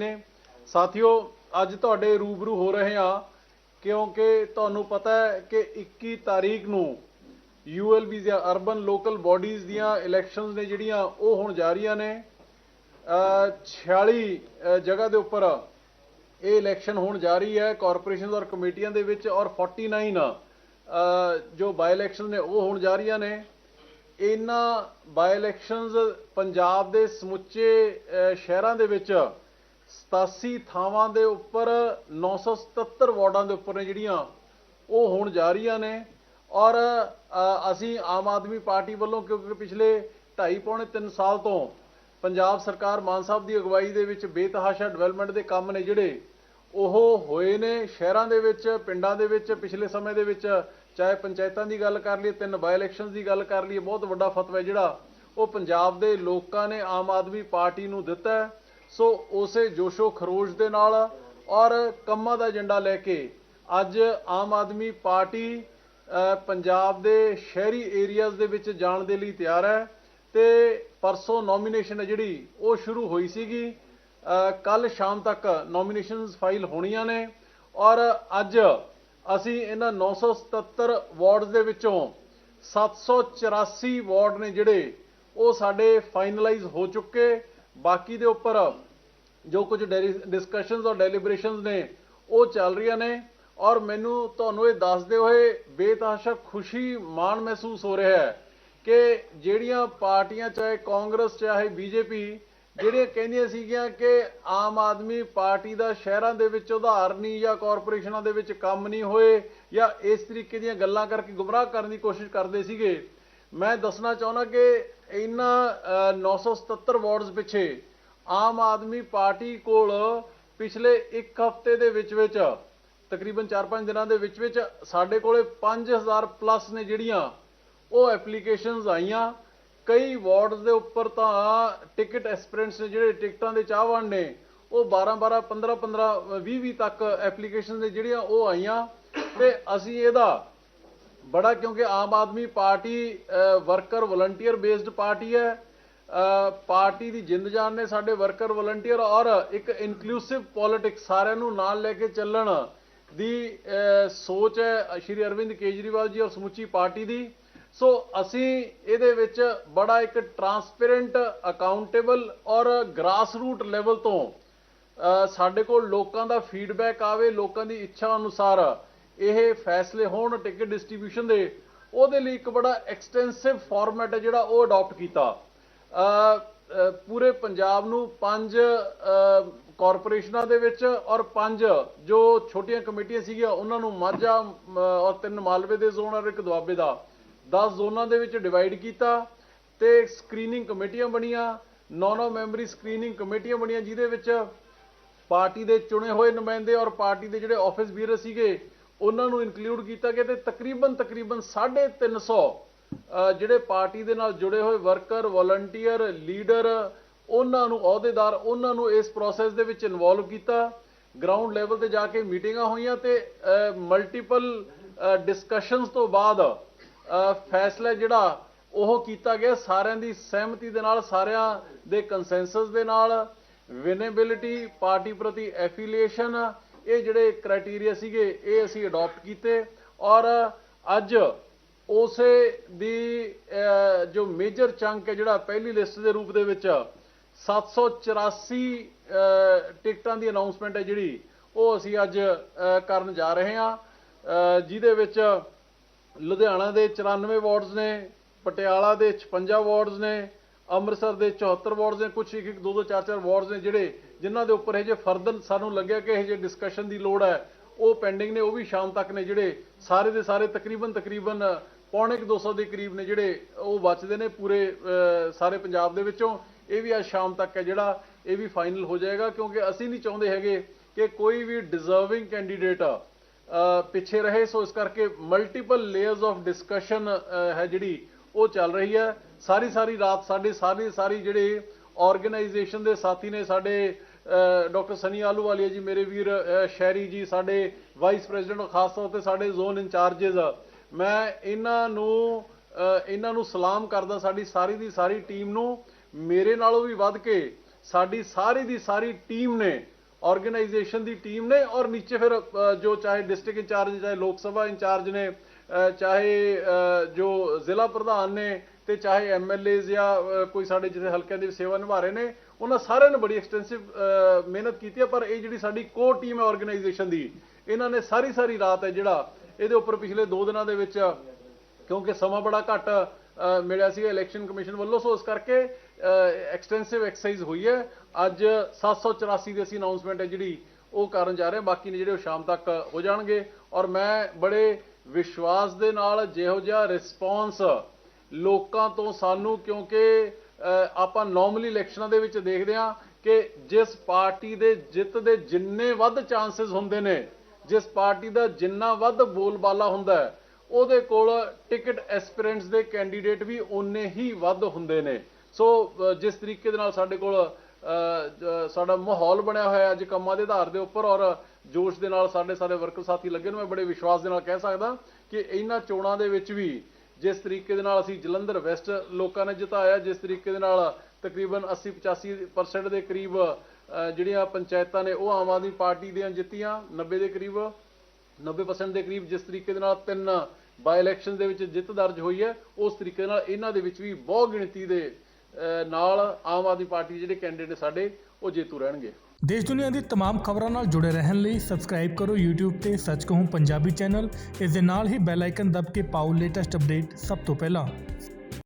ਨੇ। ਸਾਥੀਓ ਅੱਜ ਤੁਹਾਡੇ ਰੂਬਰੂ ਹੋ ਰਹੇ ਹਾਂ ਕਿਉਂਕਿ ਤੁਹਾਨੂੰ ਪਤਾ ਹੈ ਕਿ 21 ਤਾਰੀਖ ਨੂੰ ਯੂਐਲਬੀ ਦੀਆਂ ਅਰਬਨ ਲੋਕਲ ਬਾਡੀਜ਼ ਦੀਆਂ ਇਲੈਕਸ਼ਨਸ ਨੇ ਜਿਹੜੀਆਂ ਉਹ ਹੁਣ ਜਾਰੀਆਂ ਨੇ। ਅ, 46 ਜਗ੍ਹਾ ਦੇ ਉੱਪਰ ਇਹ ਇਲੈਕਸ਼ਨ ਹੋਣ ਜਾ ਰਹੀ ਹੈ ਕਾਰਪੋਰੇਸ਼ਨਸ ਔਰ ਕਮੇਟੀਆਂ ਦੇ ਵਿੱਚ ਔਰ 49 ਅ, ਜੋ ਬਾਈ ਇਲੈਕਸ਼ਨ ਨੇ ਉਹ ਹੋਣ ਜਾ ਰਹੀਆਂ ਨੇ। ਇਹਨਾਂ ਬਾਈ ਇਲੈਕਸ਼ਨਸ ਪੰਜਾਬ ਦੇ ਸਮੁੱਚੇ ਸ਼ਹਿਰਾਂ ਦੇ ਵਿੱਚ 87 ਥਾਵਾਂ ਦੇ ਉੱਪਰ 977 ਵਾਰਡਾਂ ਦੇ ਉੱਪਰ ਨੇ ਜਿਹੜੀਆਂ ਉਹ ਹੋਣ ਜਾ ਰਹੀਆਂ ਨੇ। ਔਰ ਅਸੀਂ ਆਮ ਆਦਮੀ ਪਾਰਟੀ ਵੱਲੋਂ ਕਿਉਂਕਿ ਪਿਛਲੇ 2.5 ਪੌਣੇ 3 ਸਾਲ ਤੋਂ ਪੰਜਾਬ ਸਰਕਾਰ ਮਾਨ ਸਾਹਿਬ ਦੀ ਅਗਵਾਈ ਦੇ ਵਿੱਚ ਬੇਤਹਾਸ਼ਾ ਡਿਵੈਲਪਮੈਂਟ ਦੇ ਕੰਮ ਨੇ ਜਿਹੜੇ, ਉਹ ਹੋਏ ਨੇ ਸ਼ਹਿਰਾਂ ਦੇ ਵਿੱਚ, ਪਿੰਡਾਂ ਦੇ ਵਿੱਚ, ਪਿਛਲੇ ਸਮੇਂ ਦੇ ਵਿੱਚ। ਚਾਹੇ ਪੰਚਾਇਤਾਂ ਦੀ ਗੱਲ ਕਰ ਲਈਏ, ਤਿੰਨ ਬਾਈ ਇਲੈਕਸ਼ਨਸ ਦੀ ਗੱਲ ਕਰ ਲਈਏ, ਬਹੁਤ ਵੱਡਾ ਫਤਵਾ ਜਿਹੜਾ ਉਹ ਪੰਜਾਬ ਦੇ ਲੋਕਾਂ ਨੇ ਆਮ ਆਦਮੀ ਪਾਰਟੀ ਨੂੰ ਦਿੱਤਾ ਸੋ ਉਸੇ ਜੋਸ਼ੋ ਖਰੋਸ਼ ਦੇ ਨਾਲ ਔਰ ਕੰਮਾਂ ਦਾ ਏਜੰਡਾ ਲੈ ਕੇ ਅੱਜ ਆਮ ਆਦਮੀ ਪਾਰਟੀ ਪੰਜਾਬ ਦੇ ਸ਼ਹਿਰੀ ਏਰੀਆਜ਼ ਦੇ ਵਿੱਚ ਜਾਣ ਦੇ ਲਈ ਤਿਆਰ ਹੈ ਤੇ ਪਰਸੋਂ ਨੋਮੀਨੇਸ਼ਨ ਹੈ ਜਿਹੜੀ, ਉਹ ਸ਼ੁਰੂ ਹੋਈ ਸੀਗੀ। ਕੱਲ ਸ਼ਾਮ ਤੱਕ ਨੋਮੀਨੇਸ਼ਨਸ ਫਾਈਲ ਹੋਣੀਆਂ ਨੇ ਔਰ ਅੱਜ ਅਸੀਂ ਇਹਨਾਂ 977 ਵਾਰਡਸ ਦੇ ਵਿੱਚੋਂ 784 ਵਾਰਡ ਨੇ ਜਿਹੜੇ, ਉਹ ਸਾਡੇ ਫਾਈਨਲਾਈਜ਼ ਹੋ ਚੁੱਕੇ। ਬਾਕੀ ਦੇ ਉੱਪਰ ਜੋ ਕੁਝ ਡਿਸਕਸ਼ਨਸ ਔਰ ਡੈਲੀਬਰੇਸ਼ਨਸ ਨੇ, ਉਹ ਚੱਲ ਰਹੀਆਂ ਨੇ ਔਰ ਮੈਨੂੰ ਤੁਹਾਨੂੰ ਇਹ ਦੱਸਦੇ ਹੋਏ ਬੇਤਹਾਸ਼ਾ ਖੁਸ਼ੀ ਮਾਣ ਮਹਿਸੂਸ ਹੋ ਰਿਹਾ ਹੈ ਕਿ ਜਿਹੜੀਆਂ ਪਾਰਟੀਆਂ, ਚਾਹੇ ਕਾਂਗਰਸ, ਚਾਹੇ ਬੀਜੇਪੀ, ਜਿਹੜੀਆਂ ਕਹਿੰਦੀਆਂ ਸੀਗੀਆਂ ਕਿ ਆਮ ਆਦਮੀ ਪਾਰਟੀ ਦਾ ਸ਼ਹਿਰਾਂ ਦੇ ਵਿੱਚ ਉਧਾਰ ਨਹੀਂ ਜਾਂ ਕਾਰਪੋਰੇਸ਼ਨਾਂ ਦੇ ਵਿੱਚ ਕੰਮ ਨਹੀਂ ਹੋਏ ਜਾਂ ਇਸ ਤਰੀਕੇ ਦੀਆਂ ਗੱਲਾਂ ਕਰਕੇ ਗੁੰਮਰਾਹ ਕਰਨ ਦੀ ਕੋਸ਼ਿਸ਼ ਕਰਦੇ ਸੀਗੇ ਮੈਂ ਦੱਸਣਾ ਚਾਹੁੰਦਾ ਕਿ ਇਹਨਾਂ ਅ, 977 ਵਾਰਡਸ ਪਿੱਛੇ ਆਮ ਆਦਮੀ ਪਾਰਟੀ ਕੋਲ ਪਿਛਲੇ ਇੱਕ ਹਫ਼ਤੇ ਦੇ ਵਿੱਚ ਵਿੱਚ ਤਕਰੀਬਨ 4-5 ਦਿਨਾਂ ਦੇ ਵਿੱਚ ਵਿੱਚ ਸਾਡੇ ਕੋਲੇ 5000 ਪਲੱਸ ਨੇ ਜਿਹੜੀਆਂ ਉਹ ਐਪਲੀਕੇਸ਼ਨਸ ਆਈਆਂ। ਕਈ ਵਾਰਡਸ ਦੇ ਉੱਪਰ ਤਾਂ ਟਿਕਟ ਐਸਪੀਰੈਂਟਸ ਨੇ ਜਿਹੜੇ ਟਿਕਟਾਂ ਦੇ ਚਾਹਵਾਨ ਨੇ ਉਹ 12 12 15 15 20 20 ਤੱਕ ਐਪਲੀਕੇਸ਼ਨ ਨੇ ਜਿਹੜੀਆਂ ਉਹ ਆਈਆਂ। ਤੇ ਅਸੀਂ ਇਹਦਾ ਬੜਾ ਕਿਉਂਕਿ Aam Aadmi party worker volunteer based party ਹੈ। ਪਾਰਟੀ ਦੀ ਜਿੰਦ ਜਾਨ ਨੇ ਸਾਡੇ ਵਰਕਰ ਵਲੰਟੀਅਰ ਔਰ ਇੱਕ ਇਨਕਲੂਸਿਵ ਪੋਲਿਟਿਕਸ ਸਾਰਿਆਂ ਨੂੰ ਨਾਲ ਲੈ ਕੇ ਚੱਲਣ ਦੀ ਸੋਚ ਹੈ ਸ਼੍ਰੀ ਅਰਵਿੰਦ ਕੇਜਰੀਵਾਲ ਜੀ ਔਰ ਸਮੁੱਚੀ ਪਾਰਟੀ ਦੀ। ਸੋ ਅਸੀਂ ਇਹਦੇ ਵਿੱਚ ਬੜਾ ਇੱਕ ਟਰਾਂਸਪੇਰੈਂਟ ਅਕਾਊਂਟੇਬਲ ਔਰ ਗ੍ਰਾਸ ਰੂਟ ਲੈਵਲ ਤੋਂ ਸਾਡੇ ਕੋਲ ਲੋਕਾਂ ਦਾ ਫੀਡਬੈਕ ਆਵੇ, ਲੋਕਾਂ ਦੀ ਇੱਛਾ ਅਨੁਸਾਰ ਇਹ ਫੈਸਲੇ ਹੋਣ ਟਿਕਟ ਡਿਸਟ੍ਰੀਬਿਊਸ਼ਨ ਦੇ, ਉਹਦੇ ਲਈ ਇੱਕ ਬੜਾ ਐਕਸਟੈਂਸਿਵ ਫਾਰਮੈਟ ਹੈ ਜਿਹੜਾ ਉਹ ਅਡਾਪਟ ਕੀਤਾ। ਪੂਰੇ ਪੰਜਾਬ ਨੂੰ ਪੰਜ ਕਾਰਪੋਰੇਸ਼ਨਾਂ ਦੇ ਵਿੱਚ ਔਰ ਪੰਜ ਜੋ ਛੋਟੀਆਂ ਕਮੇਟੀਆਂ ਸੀਗੀਆਂ, ਉਹਨਾਂ ਨੂੰ ਮਾਝਾ ਔਰ ਤਿੰਨ ਮਾਲਵੇ ਦੇ ਜ਼ੋਨ ਔਰ ਇੱਕ ਦੁਆਬੇ ਦਾ। 10 ਜ਼ੋਨਾਂ ਦੇ ਵਿੱਚ ਡਿਵਾਈਡ ਕੀਤਾ ਤੇ ਸਕਰੀਨਿੰਗ ਕਮੇਟੀਆਂ ਬਣੀਆਂ 9-9 ਮੈਂਬਰੀ ਸਕਰੀਨਿੰਗ ਕਮੇਟੀਆਂ ਬਣੀਆਂ, ਜਿਹਦੇ ਵਿੱਚ ਪਾਰਟੀ ਦੇ ਚੁਣੇ ਹੋਏ ਨੁਮਾਇੰਦੇ ਔਰ ਪਾਰਟੀ ਦੇ ਜਿਹੜੇ ਆਫਿਸ ਬੀਅਰ ਸੀਗੇ ਉਹਨਾਂ ਨੂੰ ਇਨਕਲੂਡ ਕੀਤਾ ਗਿਆ ਤੇ ਤਕਰੀਬਨ ਤਕਰੀਬਨ 350 ਅ, ਜਿਹੜੇ ਪਾਰਟੀ ਦੇ ਨਾਲ ਜੁੜੇ ਹੋਏ ਵਰਕਰ ਵਲੰਟੀਅਰ ਲੀਡਰ ਉਹਨਾਂ ਨੂੰ ਅਹੁਦੇਦਾਰ ਉਹਨਾਂ ਨੂੰ ਇਸ ਪ੍ਰੋਸੈਸ ਦੇ ਵਿੱਚ ਇਨਵੋਲਵ ਕੀਤਾ। ਗਰਾਊਂਡ ਲੈਵਲ ਤੇ ਜਾ ਕੇ ਮੀਟਿੰਗਾਂ ਹੋਈਆਂ ਤੇ ਮਲਟੀਪਲ ਡਿਸਕਸ਼ਨਸ ਤੋਂ ਬਾਅਦ ਫੈਸਲਾ ਜਿਹੜਾ ਉਹ ਕੀਤਾ ਗਿਆ। ਸਾਰਿਆਂ ਦੀ ਸਹਿਮਤੀ ਦੇ ਨਾਲ ਸਾਰਿਆਂ ਦੇ ਕੰਸੈਂਸਸ ਦੇ ਨਾਲ। ਵਿਨੇਬਿਲਿਟੀ ਪਾਰਟੀ ਪ੍ਰਤੀ ਐਫੀਲੀਏਸ਼ਨ ਇਹ ਜਿਹੜੇ ਕ੍ਰਾਈਟੇਰੀਆ ਸੀਗੇ ਇਹ ਅਸੀਂ ਅਡਾਪਟ ਕੀਤੇ ਔਰ ਅੱਜ ਉਸੇ ਦੀ ਜੋ ਮੇਜਰ ਚੰਕ ਹੈ ਜਿਹੜਾ ਪਹਿਲੀ ਲਿਸਟ ਦੇ ਰੂਪ ਦੇ ਵਿੱਚ 784 ਅਹ, ਟਿਕਟਾਂ ਦੀ ਅਨਾਉਂਸਮੈਂਟ ਹੈ ਜਿਹੜੀ ਉਹ ਅਸੀਂ ਅੱਜ ਕਰਨ ਜਾ ਰਹੇ ਹਾਂ। ਜਿਹਦੇ ਵਿੱਚ ਲੁਧਿਆਣਾ ਦੇ 94 ਵਾਰਡਸ ਨੇ ਪਟਿਆਲਾ ਦੇ 56 ਵਾਰਡਸ ਨੇ ਅੰਮ੍ਰਿਤਸਰ ਦੇ 74 ਵਾਰਡਸ ਨੇ ਕੁਝ ਇੱਕ ਇੱਕ ਦੋ ਦੋ ਚਾਰ ਚਾਰ ਵਾਰਡਸ ਨੇ ਜਿਹੜੇ ਜਿਨ੍ਹਾਂ ਦੇ ਉੱਪਰ ਇਹ ਜੇ ਫਰਦਰ ਸਾਨੂੰ ਲੱਗਿਆ ਕਿ ਇਹ ਜੇ ਡਿਸਕਸ਼ਨ ਦੀ ਲੋੜ ਹੈ, ਉਹ ਪੈਂਡਿੰਗ ਨੇ, ਉਹ ਵੀ ਸ਼ਾਮ ਤੱਕ ਨੇ ਜਿਹੜੇ ਸਾਰੇ ਦੇ ਸਾਰੇ ਤਕਰੀਬਨ ਤਕਰੀਬਨ ਪੌਣੇ ਕੁ 200 ਦੇ ਕਰੀਬ ਨੇ ਜਿਹੜੇ ਉਹ ਬਚਦੇ ਨੇ ਪੂਰੇ ਸਾਰੇ ਪੰਜਾਬ ਦੇ ਵਿੱਚੋਂ। ਇਹ ਵੀ ਅੱਜ ਸ਼ਾਮ ਤੱਕ ਹੈ ਜਿਹੜਾ ਇਹ ਵੀ ਫਾਈਨਲ ਹੋ ਜਾਏਗਾ, ਕਿਉਂਕਿ ਅਸੀਂ ਨਹੀਂ ਚਾਹੁੰਦੇ ਹੈਗੇ ਕਿ ਕੋਈ ਵੀ ਡਿਜ਼ਰਵਿੰਗ ਕੈਂਡੀਡੇਟ ਪਿੱਛੇ ਰਹੇ। ਸੋ ਇਸ ਕਰਕੇ ਮਲਟੀਪਲ ਲੇਅਰਸ ਆਫ ਡਿਸਕਸ਼ਨ ਹੈ ਜਿਹੜੀ ਉਹ ਚੱਲ ਰਹੀ ਹੈ। ਸਾਰੀ ਸਾਰੀ ਰਾਤ ਸਾਡੇ ਸਾਰੀ ਸਾਰੀ ਜਿਹੜੇ ਆਰਗੇਨਾਈਜੇਸ਼ਨ ਦੇ ਸਾਥੀ ਨੇ, ਸਾਡੇ ਡਾਕਟਰ ਸਨੀ ਆਲੂਵਾਲੀਆ ਜੀ, ਮੇਰੇ ਵੀਰ ਸ਼ਹਿਰੀ ਜੀ, ਸਾਡੇ ਵਾਈਸ ਪ੍ਰੈਜ਼ੀਡੈਂਟ ਖਾਸ ਤੌਰ ਤੇ ਸਾਡੇ ਜ਼ੋਨ ਇੰਚਾਰਜਸ ਮੈਂ ਇਹਨਾਂ ਨੂੰ ਇਹਨਾਂ ਨੂੰ ਸਲਾਮ ਕਰਦਾ ਸਾਡੀ ਸਾਰੀ ਦੀ ਸਾਰੀ ਟੀਮ ਨੂੰ। ਮੇਰੇ ਨਾਲੋਂ ਵੀ ਵੱਧ ਕੇ ਸਾਡੀ ਸਾਰੀ ਦੀ ਸਾਰੀ ਟੀਮ ਨੇ ਆਰਗੇਨਾਈਜੇਸ਼ਨ ਦੀ ਟੀਮ ਨੇ ਔਰ ਨੀਚੇ ਫਿਰ ਜੋ ਚਾਹੇ ਡਿਸਟ੍ਰਿਕਟ ਇੰਚਾਰਜ ਚਾਹੇ ਲੋਕ ਸਭਾ ਇੰਚਾਰਜ ਨੇ ਚਾਹੇ ਜੋ ਜ਼ਿਲ੍ਹਾ ਪ੍ਰਧਾਨ ਨੇ ਤੇ ਚਾਹੇ ਐਮਐਲਏਜ਼ ਜਾਂ ਕੋਈ ਸਾਡੇ ਜਿਹੜੇ ਹਲਕਿਆਂ ਦੀ ਸੇਵਾ ਨਿਭਾ ਰਹੇ ਨੇ, ਉਹਨਾਂ ਸਾਰਿਆਂ ਨੇ ਬੜੀ ਐਕਸਟੈਂਸਿਵ ਮਿਹਨਤ ਕੀਤੀ ਹੈ, ਪਰ ਇਹ ਜਿਹੜੀ ਸਾਡੀ ਕੋਰ ਟੀਮ ਹੈ ਆਰਗੇਨਾਈਜੇਸ਼ਨ ਦੀ, ਇਹਨਾਂ ਨੇ ਸਾਰੀ ਸਾਰੀ ਰਾਤ ਹੈ ਜਿਹੜਾ ਇਹਦੇ ਉੱਪਰ ਪਿਛਲੇ 2 ਦਿਨਾਂ ਦੇ ਵਿੱਚ, ਕਿਉਂਕਿ ਸਮਾਂ ਬੜਾ ਘੱਟ ਮਿਲਿਆ ਸੀ ਇਲੈਕਸ਼ਨ ਕਮਿਸ਼ਨ ਵੱਲੋਂ, ਸੋ ਇਸ ਕਰਕੇ ਐਕਸਟੈਂਸਿਵ ਐਕਸਰਸਾਈਜ਼ ਹੋਈ ਹੈ। ਅੱਜ 784 ਦੀ ਅਸੀਂ ਅਨਾਉਂਸਮੈਂਟ ਹੈ ਜਿਹੜੀ ਉਹ ਕਰਨ ਜਾ ਰਹੇ ਹਾਂ, ਬਾਕੀ ਨੇ ਜਿਹੜੇ ਉਹ ਸ਼ਾਮ ਤੱਕ ਹੋ ਜਾਣਗੇ। ਔਰ ਮੈਂ ਬੜੇ ਵਿਸ਼ਵਾਸ ਦੇ ਨਾਲ ਜਿਹੋ ਜਿਹਾ ਰਿਸਪੌਂਸ ਲੋਕਾਂ ਤੋਂ ਸਾਨੂੰ, ਕਿਉਂਕਿ ਆਪਾਂ ਨਾਰਮਲੀ ਇਲੈਕਸ਼ਨਾਂ ਦੇ ਵਿੱਚ ਦੇਖਦੇ ਹਾਂ ਕਿ ਜਿਸ ਪਾਰਟੀ ਦੇ ਜਿੱਤ ਦੇ ਜਿੰਨੇ ਵੱਧ ਚਾਂਸਸ ਹੁੰਦੇ ਨੇ, ਜਿਸ ਪਾਰਟੀ ਦਾ ਜਿੰਨਾ ਵੱਧ ਬੋਲਬਾਲਾ ਹੁੰਦਾ ਹੈ, ਉਹਦੇ ਕੋਲ ਟਿਕਟ ਐਸਪੀਰੈਂਟਸ ਦੇ ਕੈਂਡੀਡੇਟ ਵੀ ਉਨੇ ਹੀ ਵੱਧ ਹੁੰਦੇ ਨੇ। ਸੋ ਜਿਸ ਤਰੀਕੇ ਦੇ ਨਾਲ ਸਾਡੇ ਕੋਲ ਸਾਡਾ ਮਾਹੌਲ ਬਣਿਆ ਹੋਇਆ ਅੱਜ ਕੰਮਾਂ ਦੇ ਆਧਾਰ ਦੇ ਉੱਪਰ ਔਰ ਜੋਸ਼ ਦੇ ਨਾਲ ਸਾਡੇ ਸਾਰੇ ਵਰਕਰ ਸਾਥੀ ਲੱਗੇ ਨੇ, ਮੈਂ ਬੜੇ ਵਿਸ਼ਵਾਸ ਦੇ ਨਾਲ ਕਹਿ ਸਕਦਾ ਕਿ ਇਹਨਾਂ ਚੋਣਾਂ ਦੇ ਵਿੱਚ ਵੀ ਜਿਸ ਤਰੀਕੇ ਦੇ ਨਾਲ ਅਸੀਂ ਜਲੰਧਰ ਵੈਸਟ ਲੋਕਾਂ ਨੇ ਜਿਤਾਇਆ, ਜਿਸ ਤਰੀਕੇ ਦੇ ਨਾਲ ਤਕਰੀਬਨ 80 85% ਦੇ ਕਰੀਬ ਜਿਹੜੀਆਂ ਪੰਚਾਇਤਾਂ ਨੇ ਉਹ ਆਮ ਆਦਮੀ ਪਾਰਟੀ ਦੀਆਂ ਜਿੱਤੀਆਂ 90 ਦੇ ਕਰੀਬ 90% ਦੇ ਕਰੀਬ ਜਿਸ ਤਰੀਕੇ ਦੇ ਨਾਲ ਤਿੰਨ ਬਾਈ ਇਲੈਕਸ਼ਨ ਦੇ ਵਿੱਚ ਜਿੱਤ ਦਰਜ ਹੋਈ ਹੈ, ਉਸ ਤਰੀਕੇ ਨਾਲ ਇਹਨਾਂ ਦੇ ਵਿੱਚ ਵੀ ਬਹੁ ਗਿਣਤੀ ਦੇ ਨਾਲ ਆਮ ਆਦਮੀ ਪਾਰਟੀ ਦੇ ਜਿਹੜੇ ਕੈਂਡੀਡੇਟ ਸਾਡੇ ਉਹ ਜੇਤੂ ਰਹਿਣਗੇ ਦੇਸ਼ ਦੁਨੀਆ ਦੀ तमाम ਖਬਰਾਂ ਨਾਲ ਜੁੜੇ ਰਹਿਣ ਲਈ ਸਬਸਕ੍ਰਾਈਬ ਕਰੋ YouTube ਤੇ ਸੱਚ ਕਹੂੰ ਪੰਜਾਬੀ ਚੈਨਲ ਇਸ ਦੇ ਨਾਲ ਹੀ ਬੈਲ ਆਈਕਨ ਦਬ ਕੇ ਪਾਓ ਲੇਟੈਸਟ ਅਪਡੇਟ ਸਭ ਤੋਂ ਪਹਿਲਾਂ